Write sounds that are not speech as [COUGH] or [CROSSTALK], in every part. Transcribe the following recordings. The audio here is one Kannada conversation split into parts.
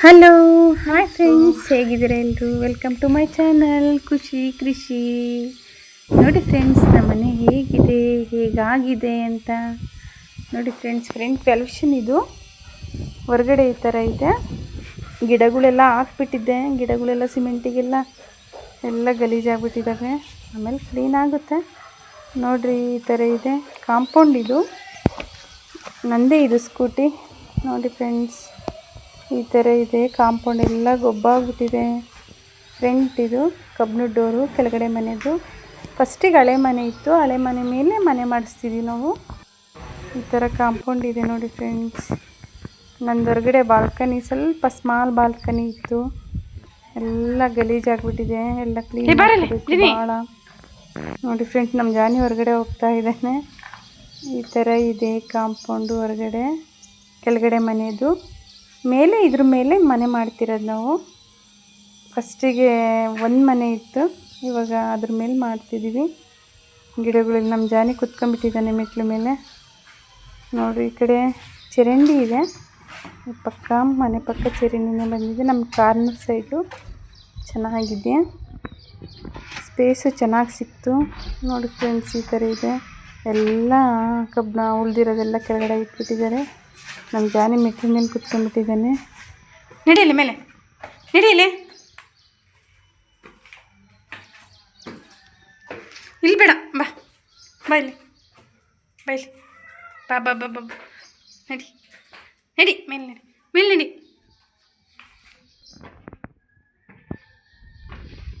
ಹಲೋ ಹಾಯ್ ಫ್ರೆಂಡ್ಸ್ ಹೇಗಿದ್ದೀರಾ ಎಲ್ಲರೂ ವೆಲ್ಕಮ್ ಟು ಮೈ ಚಾನಲ್ ಖುಷಿ ಕೃಷಿ ನೋಡಿ ಫ್ರೆಂಡ್ಸ್ ನಮ್ಮನೆ ಹೇಗಿದೆ ಹೇಗಾಗಿದೆ ಅಂತ. ನೋಡಿ ಫ್ರೆಂಡ್ಸ್ ಫ್ರೆಂಡ್ ಪೆಲ್ಯೂಷನ್ ಇದು. ಹೊರಗಡೆ ಈ ಥರ ಇದೆ. ಗಿಡಗಳೆಲ್ಲ ಹಾಕ್ಬಿಟ್ಟಿದ್ದೆ. ಗಿಡಗಳೆಲ್ಲ ಸಿಮೆಂಟಿಗೆಲ್ಲ ಎಲ್ಲ ಗಲೀಜಾಗ್ಬಿಟ್ಟಿದ್ದಾವೆ. ಆಮೇಲೆ ಕ್ಲೀನ್ ಆಗುತ್ತೆ. ನೋಡಿರಿ ಈ ಥರ ಇದೆ. ಕಾಂಪೌಂಡ್ ಇದು. ನಂದೇ ಇದು ಸ್ಕೂಟಿ ನೋಡಿ ಫ್ರೆಂಡ್ಸ್ ಈ ಥರ ಇದೆ ಕಾಂಪೌಂಡ್ ಎಲ್ಲ ಗೊಬ್ಬಾಗ್ಬಿಟ್ಟಿದೆ ಫ್ರೆಂಟ್ ಇದು ಕಬ್ಬಿಣದ ಡೋರು ಕೆಳಗಡೆ ಮನೆದು. ಫಸ್ಟಿಗೆ ಹಳೆ ಮನೆ ಇತ್ತು ಹಳೆ ಮನೆ ಮೇಲೆ ಮನೆ ಮಾಡಿಸ್ತಿದ್ವಿ ನಾವು. ಈ ಥರ ಕಾಂಪೌಂಡ್ ಇದೆ ನೋಡಿ ಫ್ರೆಂಡ್ಸ್ ನಂದು ಹೊರಗಡೆ ಬಾಲ್ಕನಿ ಸ್ವಲ್ಪ ಸ್ಮಾಲ್ ಬಾಲ್ಕನಿ ಇತ್ತು. ಎಲ್ಲ ಗಲೀಜಾಗ್ಬಿಟ್ಟಿದೆ ಎಲ್ಲ ಕ್ಲೀನ್ ಭಾಳ ನೋಡಿ ಫ್ರೆಂಡ್ಸ್ ನಮ್ಮ ಜಾನಿ ಹೊರಗಡೆ ಹೋಗ್ತಾ ಇದ್ದಾನೆ. ಈ ಥರ ಇದೆ ಕಾಂಪೌಂಡು ಹೊರಗಡೆ. ಕೆಳಗಡೆ ಮನೆಯದು ಮೇಲೆ, ಇದ್ರ ಮೇಲೆ ಮನೆ ಮಾಡ್ತಿರೋದು ನಾವು. ಫಸ್ಟಿಗೆ ಒಂದು ಮನೆ ಇತ್ತು. ಇವಾಗ ಅದ್ರ ಮೇಲೆ ಮಾಡ್ತಿದ್ದೀವಿ ಗಿಡಗಳಲ್ಲಿ ನಮ್ಮ ಜಾನಿ ಕುತ್ಕೊಂಡ್ಬಿಟ್ಟಿದ್ದಾನೆ ಮೆಟ್ಲ ಮೇಲೆ. ನೋಡ್ರಿ, ಈ ಕಡೆ ಚರಂಡಿ ಇದೆ. ಪಕ್ಕ, ಮನೆ ಪಕ್ಕ ಚರಂಡಿನೇ ಬಂದಿದೆ. ನಮ್ಮ ಕಾರ್ನರ್ ಸೈಡು ಚೆನ್ನಾಗಿದೆ. ಸ್ಪೇಸು ಚೆನ್ನಾಗಿ ಸಿಕ್ತು. ನೋಡಿ ಫ್ರೆಂಡ್ಸ್, ಈ ಥರ ಇದೆ. ಎಲ್ಲ ಕಬ್ಬಿಣ ಉಳ್ದಿರೋದೆಲ್ಲ ಕೆಳಗಡೆ ಇಟ್ಬಿಟ್ಟಿದ್ದಾರೆ. ನಮ್ಮ ಜಾನಿ ಮೆಟ್ಟಿನ ಮೇಲೆ ಕುತ್ಕೊಂಡ್ಬಿಟ್ಟಿದ್ದಾನೆ. ನಡೀಲಿ ಮೇಲೆ. ನಡೀಲಿ ಇಲ್ಲಿ. ಬೇಡ, ಬಾ. ಬಾ ಇಲ್ಲಿ. ಬಾ ಬಾ ಬಾ ಬಾ ಬಾ. ನಡಿ. ನಡಿ, ಮೇಲೆ ನಡಿ. ಮೇಲೆ ನಡಿ.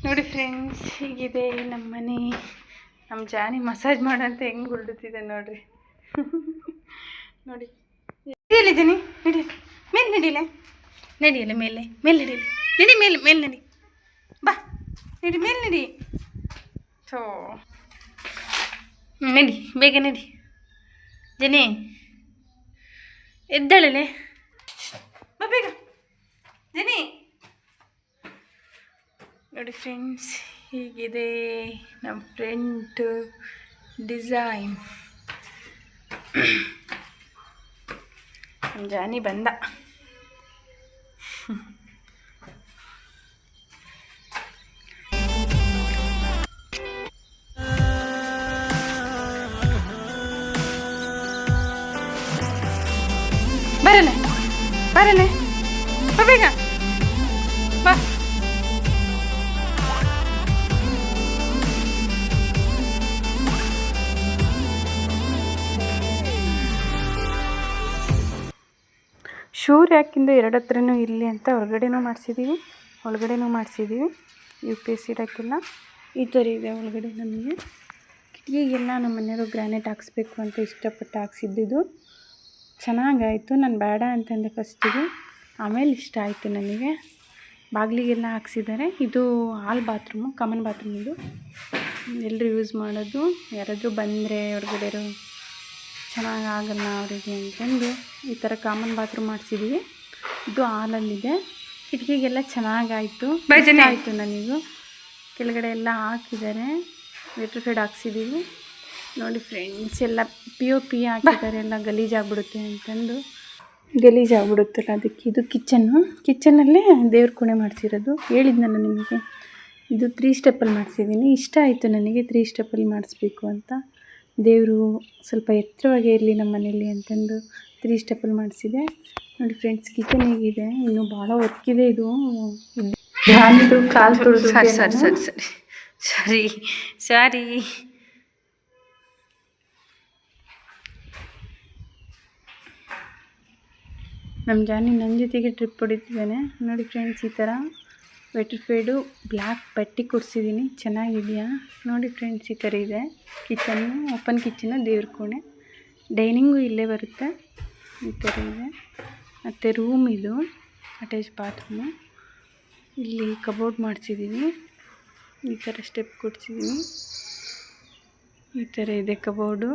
ನೋಡಿ ಫ್ರೆಂಡ್ಸ್ ಹೀಗಿದೆ ನಮ್ಮ ಮನೆ. ನಮ್ಮ ಜಾನಿ ಮಸಾಜ್ ಮಾಡಂತ ಹೆಂಗೆ ಹುಡುತ್ತಿದೆ ನೋಡಿರಿ. [LAUGHS] ನೋಡಿ. ಎಲ್ಲಿದ್ದೀನಿ? ಹಿಡಿಯ ಮೇಲೆ ನಡಿಲೆ ನಡಿಯಲ್ಲ ಮೇಲೆ ಮೇಲೆ ನಡೀಲಿ ನಡಿ, ಮೇಲೆ ಮೇಲೆ ನಡಿ. ಬಾ. ನಡಿ, ಮೇಲೆ ನಡಿ. ಥೋ. ನಡಿ, ಬೇಗ ನಡಿ. ಜನಿ ಎದ್ದಳಲೆ ಬಾ ಬೇಗ. ಜನಿ. ನೋಡಿ ಫ್ರೆಂಡ್ಸ್, ಹೀಗಿದೆ ನಮ್ಮ ಫ್ರೆಂಡ್ ಡಿಸೈನ್. ಜಾನಿ ಬಂದ. ಬರಲೆ ಬರಲೆ. ಬೇಗ. ಬಾ. ಶೂರ್ ಯಾಕಿಂದ ಎರಡು ಹತ್ರನೂ ಇರಲಿ ಅಂತ ಹೊರಗಡೆನೂ ಮಾಡಿಸಿದ್ದೀವಿ ಒಳಗಡೆನೂ ಮಾಡಿಸಿದ್ದೀವಿ ಯು ಪಿ ಎಸ್ ಇಡೋಕ್ಕೆಲ್ಲ ಈ ಥರ ಇದೆ ಒಳಗಡೆ ನಮಗೆ. ಕಿಟಕಿಗೆಲ್ಲ ನಮ್ಮ ಮನೆಯವರು ಗ್ರಾನೈಟ್ ಹಾಕ್ಸ್ಬೇಕು ಅಂತ ಇಷ್ಟಪಟ್ಟು ಹಾಕ್ಸಿದ್ದಿದ್ದು. ಚೆನ್ನಾಗಾಯಿತು. ನಾನು ಬೇಡ ಅಂತಂದೆ ಫಸ್ಟಿಗೆ. ಆಮೇಲೆ ಇಷ್ಟ ಆಯಿತು ನನಗೆ. ಬಾಗಿಲಿಗೆಲ್ಲ ಹಾಕ್ಸಿದ್ದಾರೆ. ಇದು ಹಾಲ್ ಬಾತ್ರೂಮು ಕಾಮನ್ ಬಾತ್ರೂಮ್ ಇದು. ಎಲ್ಲರೂ ಯೂಸ್ ಮಾಡೋದು. ಯಾರಾದರೂ ಬಂದರೆ ಹೊರಗಡೆರು ಚೆನ್ನಾಗಿ ಆಗಲ್ಲ ಅವರಿಗೆ ಅಂತಂದು ಈ ಥರ ಕಾಮನ್ ಬಾತ್ರೂಮ್ ಮಾಡಿಸಿದ್ವಿ. ಇದು ಹಾಲಲ್ಲಿದೆ. ಕಿಟಕಿಗೆಲ್ಲ ಚೆನ್ನಾಗಾಯಿತು. ಆಯಿತು ನನಗೂ. ಕೆಳಗಡೆ ಎಲ್ಲ ಹಾಕಿದ್ದಾರೆ. ವೆಟ್ರಿಫೈಡ್ ಹಾಕ್ಸಿದ್ದೀವಿ ನೋಡಿ ಫ್ರೆಂಡ್ಸ್ ಎಲ್ಲ ಪಿ ಒ ಪಿ ಹಾಕಿದ್ದಾರೆ. ಎಲ್ಲ ಗಲೀಜಾಗ್ಬಿಡುತ್ತೆ ಅಂತಂದು. ಗಲೀಜಾಗ್ಬಿಡುತ್ತಲ್ಲ ಅದಕ್ಕೆ ಇದು ಕಿಚನ್ನು ಕಿಚನಲ್ಲೇ ದೇವ್ರ ಕೋಣೆ ಮಾಡಿಸಿರೋದು. ಹೇಳಿದ್ನಲ್ಲ ನಿಮಗೆ. ಇದು ತ್ರೀ ಸ್ಟೆಪ್ಪಲ್ಲಿ ಮಾಡಿಸಿದ್ದೀನಿ ಇಷ್ಟ ಆಯಿತು ನನಗೆ ತ್ರೀ ಸ್ಟೆಪ್ಪಲ್ಲಿ ಮಾಡಿಸ್ಬೇಕು ಅಂತ. ದೇವರು ಸ್ವಲ್ಪ ಎತ್ತರವಾಗೇ ಇರಲಿ ನಮ್ಮ ಮನೇಲಿ ಅಂತಂದು ತ್ರೀ ಸ್ಟೆಪ್ಪಲ್ಲಿ ಮಾಡಿಸಿದೆ. ನೋಡಿ ಫ್ರೆಂಡ್ಸ್ ಕಿಚನ್ ಹೇಗಿದೆ. ಇನ್ನು ಭಾಳ ವರ್ಕ್ ಇದೆ ಕಾಲು ತುಳಿದು ಸರಿ ಸರಿ ಸರಿ ಸರಿ. ಸರಿ ಸಾರಿ. ನಮ್ಮ ಜಾನಿ ನನ್ನ ಜೊತೆಗೆ ಟ್ರಿಪ್ ಹೊಡಿತಿದ್ದಾನೆ. ನೋಡಿ ಫ್ರೆಂಡ್ಸ್ ಈ ಥರ ವೆಟ್ರಿಫೈಡು ಬ್ಲ್ಯಾಕ್ ಪಟ್ಟಿ ಕೊಡಿಸಿದ್ದೀನಿ. ಚೆನ್ನಾಗಿದೆಯಾ? ನೋಡಿ ಫ್ರೆಂಡ್ಸ್, ಈ ಥರ ಇದೆ. ಕಿಚನ್ನು ಓಪನ್ ಕಿಚನ್ನು ದೇವ್ರ ಕೋಣೆ. ಡೈನಿಂಗು ಇಲ್ಲೇ ಬರುತ್ತೆ. ಈ ಥರ ಇದೆ. ಮತ್ತು ರೂಮ್ ಇದು ಅಟ್ಯಾಚ್ ಬಾತ್ರೂಮು ಇಲ್ಲಿ ಕಬೋರ್ಡ್ ಮಾಡಿಸಿದ್ದೀನಿ. ಈ ಥರ ಸ್ಟೆಪ್ ಕೊಡ್ಸಿದ್ದೀನಿ. ಈ ಥರ ಇದೆ ಕಬೋರ್ಡು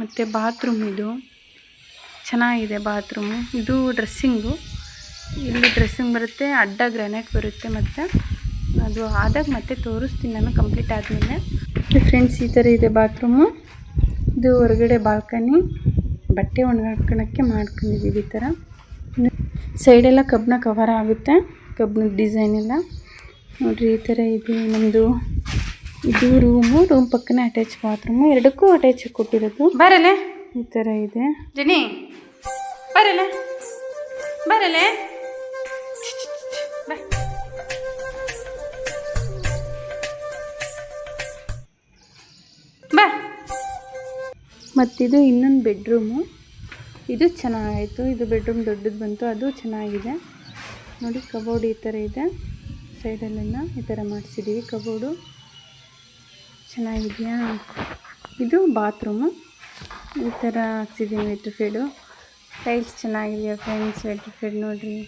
ಮತ್ತು ಬಾತ್ರೂಮ್ ಇದು. ಚೆನ್ನಾಗಿದೆ ಬಾತ್ರೂಮು ಇದು ಡ್ರೆಸ್ಸಿಂಗು ಇಲ್ಲಿ ಡ್ರೆಸ್ಸಿಂಗ್ ಬರುತ್ತೆ ಅಡ್ಡ ಗ್ರಾನೈಟ್ ಬರುತ್ತೆ ಮತ್ತು. ಅದು ಆದಾಗ ಮತ್ತೆ ತೋರಿಸ್ತೀನಿ ನಾನು ಕಂಪ್ಲೀಟ್ ಆದಮೇಲೆ. ಫ್ರೆಂಡ್ಸ್ ಈ ಥರ ಇದೆ ಬಾತ್ರೂಮು ಇದು ಹೊರಗಡೆ ಬಾಲ್ಕನಿ ಬಟ್ಟೆ ಒಣಗಾಕೋಣಕ್ಕೆ ಮಾಡ್ಕೊಂಡಿದ್ದೀವಿ ಈ ಥರ ಸೈಡೆಲ್ಲ ಕಬ್ಬನ ಕವರ್ ಆಗುತ್ತೆ ಕಬ್ಬನದ ಡಿಸೈನ್ ಎಲ್ಲ. ನೋಡಿರಿ ಈ ಥರ ಇದೆ ನಮ್ಮದು ಇದು ರೂಮು ರೂಮ್ ಪಕ್ಕನೇ ಅಟ್ಯಾಚ್ ಬಾತ್ರೂಮು ಎರಡಕ್ಕೂ ಅಟ್ಯಾಚ್ ಕೊಟ್ಟಿರೋದು. ಬರಲೆ? ಈ ಥರ ಇದೆ. ಜನಿ ಬರಲೆ? ಬರಲೆ? ಮತ್ತಿದು ಇನ್ನೊಂದು ಬೆಡ್ರೂಮು. ಇದು ಚೆನ್ನಾಗಾಯಿತು. ಇದು ಬೆಡ್ರೂಮ್ ದೊಡ್ಡದು ಬಂತು. ಅದು ಚೆನ್ನಾಗಿದೆ. ನೋಡಿ, ಕಬೋರ್ಡ್ ಈ ಥರ ಇದೆ. ಸೈಡಲ್ಲೆಲ್ಲ ಈ ಥರ ಮಾಡಿಸಿದ್ದೀವಿ. ಕಬೋರ್ಡು ಚೆನ್ನಾಗಿದೆಯಾ? ಇದು ಬಾತ್ರೂಮು. ಈ ಥರ ಹಾಕ್ಸಿದ್ದೀನಿ ವೆಟ್ರಿಫೈಡು ಟೈಲ್ಸ್ ಚೆನ್ನಾಗಿದೆಯಾ ಫ್ರೆಂಡ್ಸ್? ವೆಟ್ರಿಫೈಡ್ ನೋಡಿರಿ.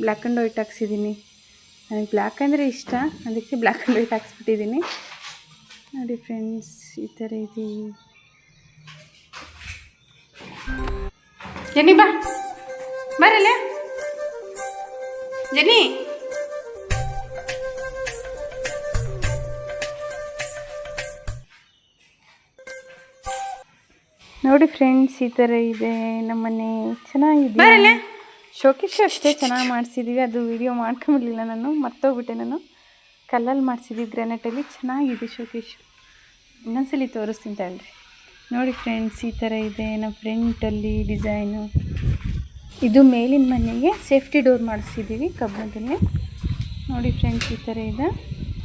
ಬ್ಲ್ಯಾಕ್ ಆ್ಯಂಡ್ ವೈಟ್ ಹಾಕ್ಸಿದ್ದೀನಿ. ನನಗೆ ಬ್ಲ್ಯಾಕ್ ಅಂದರೆ ಇಷ್ಟ. ಅದಕ್ಕೆ ಬ್ಲ್ಯಾಕ್ ಆ್ಯಂಡ್ ವೈಟ್ ಹಾಕ್ಸ್ಬಿಟ್ಟಿದ್ದೀನಿ. ನೋಡಿ ಫ್ರೆಂಡ್ಸ್, ಈ ಥರ ಇದೆ. ಜನಿ ಬಾ. ಬರಲ್ಲ? ಜನಿ ನೋಡಿ ಫ್ರೆಂಡ್ಸ್ ಈ ಥರ ಇದೆ ನಮ್ಮನೆ. ಚೆನ್ನಾಗಿದೆ ಶೋಕೇಶ್ ಅಷ್ಟೇ ಚೆನ್ನಾಗಿ ಮಾಡಿಸಿದ್ದೀವಿ ಅದು ವಿಡಿಯೋ ಮಾಡ್ಕೊಂಬಿಡ್ಲಿಲ್ಲ ನಾನು ಮರ್ತೋಗ್ಬಿಟ್ಟೆ ನಾನು. ಕಲ್ಲಲ್ಲಿ ಮಾಡಿಸಿದ್ವಿ ಗ್ರಾನೈಟಲ್ಲಿ ಚೆನ್ನಾಗಿದೆ ಶೋಕೇಶ್ ಇನ್ನೊಂದ್ಸಲಿ ತೋರಿಸ್ತೀನಿ ತಗೊಳ್ರಿ. ನೋಡಿ ಫ್ರೆಂಡ್ಸ್ ಈ ಥರ ಇದೆ ನಮ್ಮ ಫ್ರೆಂಟಲ್ಲಿ ಡಿಸೈನು ಇದು ಮೇಲಿನ ಮನೆಗೆ ಸೇಫ್ಟಿ ಡೋರ್ ಮಾಡಿಸಿದ್ದೀವಿ ಕಬ್ಬದಲ್ಲಿ ನೋಡಿ ಫ್ರೆಂಡ್ಸ್ ಈ ಥರ ಇದೆ.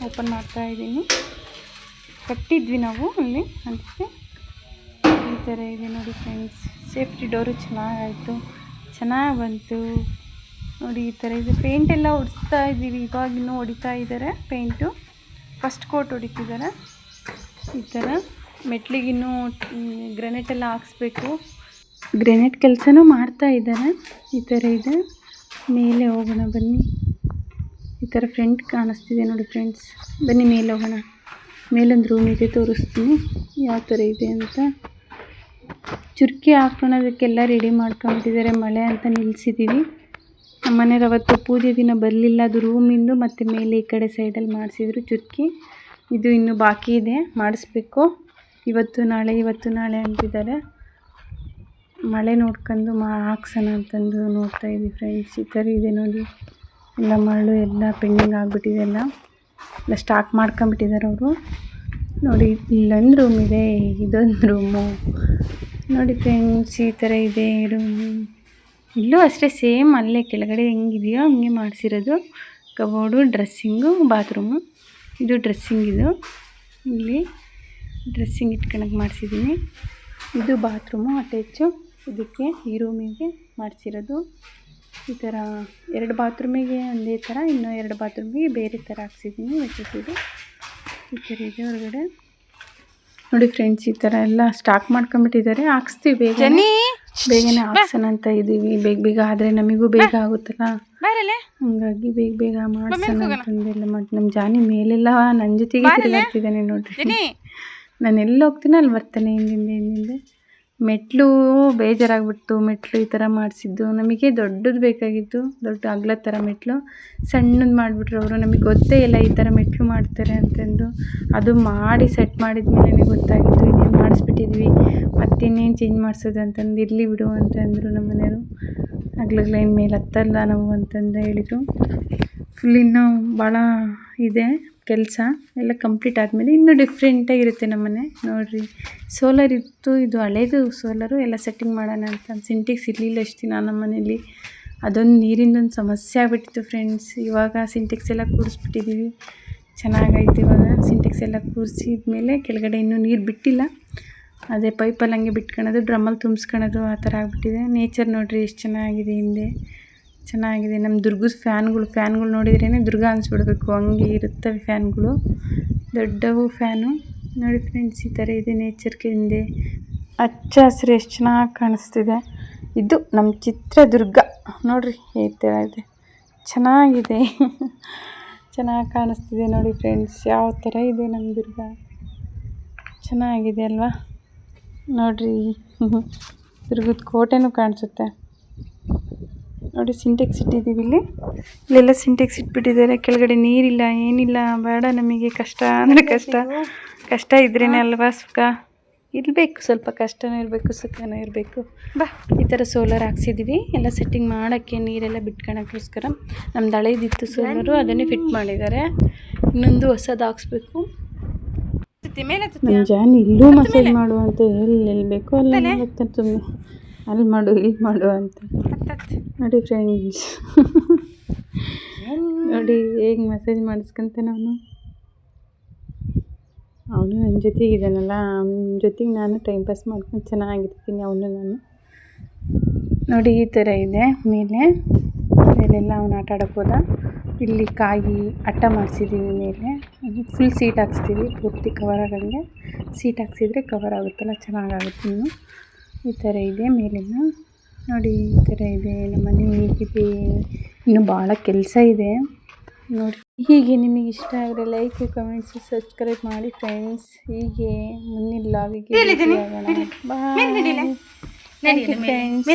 ಓಪನ್ ಮಾಡ್ತಾ ಇದ್ದೀನಿ. ಕಟ್ಟಿದ್ವಿ ನಾವು ಅಲ್ಲಿ, ಅದಕ್ಕೆ ಈ ಥರ ಇದೆ ನೋಡಿ ಫ್ರೆಂಡ್ಸ್ ಸೇಫ್ಟಿ ಡೋರು ಚೆನ್ನಾಗಾಯಿತು ಚೆನ್ನಾಗಿ ಬಂತು ನೋಡಿ ಈ ಥರ ಇದೆ. ಪೇಂಟ್ ಎಲ್ಲ ಹೊಡಿಸ್ತಾ ಇದ್ದೀವಿ ಇವಾಗಿನ್ನೂ ಹೊಡಿತಾ ಇದ್ದಾರೆ ಪೇಂಟು ಫಸ್ಟ್ ಕೋಟ್ ಹೊಡಿತಿದ್ದಾರೆ. ಈ ಥರ ಮೆಟ್ಲಿಗಿನ್ನೂ ಗ್ರೆನೇಟ್ ಎಲ್ಲ ಹಾಕ್ಸ್ಬೇಕು. ಗ್ರೆನೇಟ್ ಕೆಲಸನೂ ಮಾಡ್ತಾ ಇದ್ದಾರೆ ಈ ಥರ ಇದೆ. ಮೇಲೆ ಹೋಗೋಣ, ಬನ್ನಿ. ಈ ಥರ ಫ್ರೆಂಟ್ ಕಾಣಿಸ್ತಿದೆ ನೋಡಿ ಫ್ರೆಂಡ್ಸ್ ಬನ್ನಿ ಮೇಲೆ ಹೋಗೋಣ. ಮೇಲೊಂದು ರೂಮ್ ಇದೆ, ತೋರಿಸ್ತೀನಿ. ಯಾವ ಥರ ಇದೆ ಅಂತ. ಚುರ್ಕಿ ಹಾಕ್ಕೊಳೋದಕ್ಕೆಲ್ಲ ರೆಡಿ ಮಾಡ್ಕೊಂಬಿಟ್ಟಿದ್ದಾರೆ ಮಳೆ ಅಂತ ನಿಲ್ಲಿಸಿದ್ದೀವಿ ನಮ್ಮ ಮನೆಯವ್ರು ಅವತ್ತು ಪೂಜೆ ದಿನ ಬರಲಿಲ್ಲ. ಅದು ರೂಮಿಂದು ಮತ್ತು ಮೇಲೆ ಈ ಕಡೆ ಸೈಡಲ್ಲಿ ಮಾಡಿಸಿದ್ರು ಚುರ್ಕಿ. ಇದು ಇನ್ನೂ ಬಾಕಿ ಇದೆ. ಮಾಡಿಸ್ಬೇಕು. ಇವತ್ತು ನಾಳೆ ಇವತ್ತು ನಾಳೆ ಅಂತಿದ್ದಾರೆ. ಮಳೆ ನೋಡ್ಕೊಂಡು ಮಾ ಹಾಕ್ಸೋಣ ಅಂತಂದು ನೋಡ್ತಾ ಇದ್ದೀವಿ ಫ್ರೆಂಡ್ಸ್ ಈ ಥರ ಇದೆ ನೋಡಿ. ಎಲ್ಲ ಮರಳು ಎಲ್ಲ ಪೆಂಡಿಂಗ್ ಆಗಿಬಿಟ್ಟಿದೆ ಎಲ್ಲ. ಎಲ್ಲ ಸ್ಟಾಕ್ ಮಾಡ್ಕೊಂಬಿಟ್ಟಿದ್ದಾರೆ ಅವರು. ನೋಡಿ, ಇಲ್ಲೊಂದು ರೂಮ್ ಇದೆ, ಇದೊಂದು ರೂಮು ನೋಡಿ ಫ್ರೆಂಡ್ಸ್ ಈ ಥರ ಇದೆ ರೂಮು ಇಲ್ಲೂ ಅಷ್ಟೇ ಸೇಮ್ ಅಲ್ಲೇ ಕೆಳಗಡೆ ಹೆಂಗಿದೆಯೋ ಹಂಗೆ ಮಾಡಿಸಿರೋದು. ಕಬೋರ್ಡು ಡ್ರೆಸ್ಸಿಂಗು ಬಾತ್ರೂಮು ಇದು ಡ್ರೆಸ್ಸಿಂಗ್ ಇದು. ಇಲ್ಲಿ ಡ್ರೆಸ್ಸಿಂಗ್ ಇಟ್ಕೊಳಕ್ಕೆ ಮಾಡಿಸಿದ್ದೀನಿ ಇದು ಬಾತ್ರೂಮು ಅಟ್ಯಾಚು ಇದಕ್ಕೆ ಈ ರೂಮಿಗೆ ಮಾಡಿಸಿರೋದು. ಈ ಥರ ಎರಡು ಬಾತ್ರೂಮಿಗೆ ಒಂದೇ ಥರ ಇನ್ನೂ ಎರಡು ಬಾತ್ರೂಮಿಗೆ ಬೇರೆ ಥರ ಹಾಕ್ಸಿದ್ದೀನಿ ವೆಚ್ಚಸಿದ್ದು ಈ ಥರ ಇದೆ ಹೊರಗಡೆ. ನೋಡಿ ಫ್ರೆಂಡ್ಸ್ ಈ ಥರ ಎಲ್ಲ ಸ್ಟಾಕ್ ಮಾಡ್ಕೊಂಬಿಟ್ಟಿದ್ದಾರೆ ಹಾಕ್ಸ್ತೀವಿ ಬೇಗ ಬೇಗನೆ ಹಾಕ್ಸೋಣ ಅಂತ ಇದ್ದೀವಿ. ಬೇಗ ಬೇಗ ಆದರೆ ನಮಗೂ ಬೇಗ ಆಗುತ್ತಲ್ಲ? ಹಂಗಾಗಿ ಬೇಗ ಬೇಗ ಮಾಡ್ಸೋಣ ಅಂತಂದೆಲ್ಲ ಮಾಡಿ ನಮ್ಮ ಜಾನಿ ಮೇಲೆಲ್ಲ ನನ್ನ ಜೊತೆಗೆ ತಿರುಗಾಡ್ತಿದ್ದಾನೆ ನೋಡ್ರಿ. ನಾನು ಎಲ್ಲಿ ಹೋಗ್ತೀನಿ ಅಲ್ಲಿ ಬರ್ತಾನೆ ಹಿಂದಿಂದ ಹಿಂದಿಂದೆ ಮೆಟ್ಲು ಬೇಜಾರಾಗ್ಬಿಡ್ತು, ಮೆಟ್ಲು ಈ ಥರ ಮಾಡಿಸಿದ್ದು. ನಮಗೆ ದೊಡ್ಡದು ಬೇಕಾಗಿತ್ತು, ದೊಡ್ಡ ಅಗ್ಲ ಥರ ಮೆಟ್ಲು. ಸಣ್ಣದು ಮಾಡಿಬಿಟ್ರು ಅವರು. ನಮಗೆ ಗೊತ್ತೇ ಇಲ್ಲ ಈ ಥರ ಮೆಟ್ಲು ಮಾಡ್ತಾರೆ ಅಂತಂದು. ಅದು ಮಾಡಿ ಸೆಟ್ ಮಾಡಿದ ಮೇಲೆ ಗೊತ್ತಾಗಿತ್ತು, ಇನ್ನೇನು ಮಾಡಿಸ್ಬಿಟ್ಟಿದ್ವಿ, ಮತ್ತಿನ್ನೇನು ಚೇಂಜ್ ಮಾಡಿಸೋದು ಅಂತಂದು. ಇರಲಿ ಬಿಡು ಅಂತಂದರು ನಮ್ಮ ಮನೆಯವರು. ಅಗ್ಲಗ್ಲೈನ್ ಮೇಲೆ ಹತ್ತಲ್ಲ ನಾವು ಅಂತಂದು ಹೇಳಿದರು. ಫುಲ್ ಇನ್ನೂ ಭಾಳ ಇದೆ. ಕೆಲಸ ಎಲ್ಲ ಕಂಪ್ಲೀಟ್ ಆದಮೇಲೆ ಇನ್ನೂ ಡಿಫ್ರೆಂಟಾಗಿರುತ್ತೆ ನಮ್ಮನೆ ನೋಡಿರಿ ಸೋಲಾರ್ ಇತ್ತು, ಇದು ಹಳೇದು ಸೋಲಾರು ಎಲ್ಲ ಸೆಟ್ಟಿಂಗ್ ಮಾಡೋಣ ಅಂತ ಸಿಂಟಿಕ್ಸ್ ಇರಲಿಲ್ಲ ಅಷ್ಟು ದಿನ ನಮ್ಮ ಮನೇಲಿ. ಅದೊಂದು ನೀರಿಂದೊಂದು ಸಮಸ್ಯೆ ಆಗಿಬಿಟ್ಟಿತ್ತು ಫ್ರೆಂಡ್ಸ್ ಇವಾಗ ಸಿಂಟೆಕ್ಸ್ ಎಲ್ಲ ಕೂರಿಸ್ಬಿಟ್ಟಿದ್ದೀವಿ ಚೆನ್ನಾಗೈತೆ ಇವಾಗ ಸಿಂಟೆಕ್ಸ್ ಎಲ್ಲ ಕೂರಿಸಿದ್ಮೇಲೆ ಕೆಳಗಡೆ ಇನ್ನೂ ನೀರು ಬಿಟ್ಟಿಲ್ಲ. ಅದೇ ಪೈಪಲ್ಲಿ ಹಂಗೆ ಬಿಟ್ಕೊಳೋದು ಡ್ರಮ್ಮಲ್ಲಿ ತುಂಬಿಸ್ಕೊಳೋದು, ಆ ಥರ ಆಗಿಬಿಟ್ಟಿದೆ. ನೇಚರ್ ನೋಡಿರಿ, ಎಷ್ಟು ಚೆನ್ನಾಗಿದೆ ಹಿಂದೆ. ಚೆನ್ನಾಗಿದೆ. ನಮ್ಮ ದುರ್ಗದ ಫ್ಯಾನ್ಗಳು ಫ್ಯಾನ್ಗಳು ನೋಡಿದ್ರೇ ದುರ್ಗ ಅನಿಸ್ಬಿಡ್ಬೇಕು. ಹಂಗೆ ಇರುತ್ತವೆ ಫ್ಯಾನ್ಗಳು. ದೊಡ್ಡವು ಫ್ಯಾನು. ನೋಡಿ ಫ್ರೆಂಡ್ಸ್, ಈ ಥರ ಇದೆ ನೇಚರ್ಗೆ ಹಿಂದೆ ಹಚ್ಚ ಹಸಿರು ಎಷ್ಟು ಚೆನ್ನಾಗಿ ಕಾಣಿಸ್ತಿದೆ. ಇದು ನಮ್ಮ ಚಿತ್ರದುರ್ಗ. ನೋಡಿರಿ, ಈ ಥರ ಇದೆ. ಚೆನ್ನಾಗಿದೆ. [LAUGHS] ಚೆನ್ನಾಗಿ ಕಾಣಿಸ್ತಿದೆ ನೋಡಿ ಫ್ರೆಂಡ್ಸ್, ಯಾವ ಥರ ಇದೆ ನಮ್ಮ ದುರ್ಗ. ಚೆನ್ನಾಗಿದೆ ಅಲ್ವಾ? ನೋಡಿರಿ. [LAUGHS] ದುರ್ಗದ ಕೋಟೆನೂ ಕಾಣಿಸುತ್ತೆ. ನೋಡಿ ಸಿಂಟೆಕ್ಸ್ ಇಟ್ಟಿದ್ದೀವಿ ಇಲ್ಲಿ. ಇಲ್ಲೆಲ್ಲ ಸಿಂಟೆಕ್ಸ್ ಇಟ್ಬಿಟ್ಟಿದ್ದಾರೆ. ಕೆಳಗಡೆ ನೀರಿಲ್ಲ ಏನಿಲ್ಲ ಬೇಡ ನಮಗೆ ಕಷ್ಟ ಅಂದರೆ ಕಷ್ಟ. ಕಷ್ಟ ಇದ್ರೇ ಅಲ್ವಾ ಸುಖ? ಇರಬೇಕು ಸ್ವಲ್ಪ ಕಷ್ಟನೂ ಇರಬೇಕು ಸುಖನೂ ಇರಬೇಕು. ಬಾ. ಈ ಥರ ಸೋಲಾರ್ ಹಾಕ್ಸಿದ್ದೀವಿ ಎಲ್ಲ ಸೆಟ್ಟಿಂಗ್ ಮಾಡೋಕ್ಕೆ ನೀರೆಲ್ಲ ಬಿಟ್ಕೊಳಕ್ಕೋಸ್ಕರ ನಮ್ದು ಹಳೇದಿತ್ತು ಸೋಲಾರು ಅದನ್ನೇ ಫಿಟ್ ಮಾಡಿದ್ದಾರೆ. ಇನ್ನೊಂದು ಹೊಸದು ಹಾಕ್ಸ್ಬೇಕು. ಜಾನ್ ಇಲ್ಲೂ ಮಸಾಜ್ ಮಾಡು ಅಂತ ಎಲ್ಲಿ ಬೇಕು ಬೇಕೋ ಅಲ್ಲಿ ಹೋಗ್ತಾನೆ ಸುಮ್ಮನೆ ಅಲ್ಲಿ ಮಾಡು ಇಲ್ಲಿ ಮಾಡು ಅಂತ. ನೋಡಿ ಫ್ರೆಂಡ್ಸ್ ನೋಡಿ ಹೇಗೆ ಮೆಸೇಜ್ ಮಾಡಿಸ್ಕಂತೆ ನಾನು? ಅವನು ನನ್ನ ಜೊತೆಗೆ ಇದ್ದಾನಲ್ಲ ಅವನ ಜೊತೆಗೆ ನಾನು ಟೈಮ್ ಪಾಸ್ ಮಾಡ್ಕೊಂಡು ಚೆನ್ನಾಗಿರ್ತೀನಿ ಅವನು ನಾನು. ನೋಡಿ ಈ ಥರ ಇದೆ ಮೇಲೆ. ಮೇಲೆಲ್ಲ ಅವನು ಆಟ ಆಡೋಕ್ಕೋದ ಹೋದ. ಇಲ್ಲಿ ಕಾಯಿ ಅಟ್ಟ ಮಾಡಿಸಿದ್ದೀವಿ ಮೇಲೆ. ಫುಲ್ ಸೀಟ್ ಹಾಕ್ಸ್ತೀವಿ ಪೂರ್ತಿ ಕವರ್ ಆಗಂಗೆ. ಸೀಟ್ ಹಾಕ್ಸಿದ್ರೆ ಕವರ್ ಆಗುತ್ತಲ್ಲ ಚೆನ್ನಾಗಾಗುತ್ತೆ ಇನ್ನು. ಈ ಥರ ಇದೆ ಮೇಲೆಲ್ಲ ನೋಡಿ ಈ ಥರ ಇದೆ ನಮ್ಮ ಮನೆ ಹೇಗಿದೆ ಇನ್ನು ಭಾಳ ಕೆಲಸ ಇದೆ. ನೋಡಿ ಹೀಗೆ ನಿಮಗೆ ಇಷ್ಟ ಆದರೆ ಲೈಕ್ ಕಮೆಂಟ್ಸ್ ಸಬ್ಸ್ಕ್ರೈಬ್ ಮಾಡಿ ಫ್ರೆಂಡ್ಸ್ ಹೀಗೆ ಮುನ್ನಿಲ್ಲ ಲಾಗಿಗೆ. Bye friends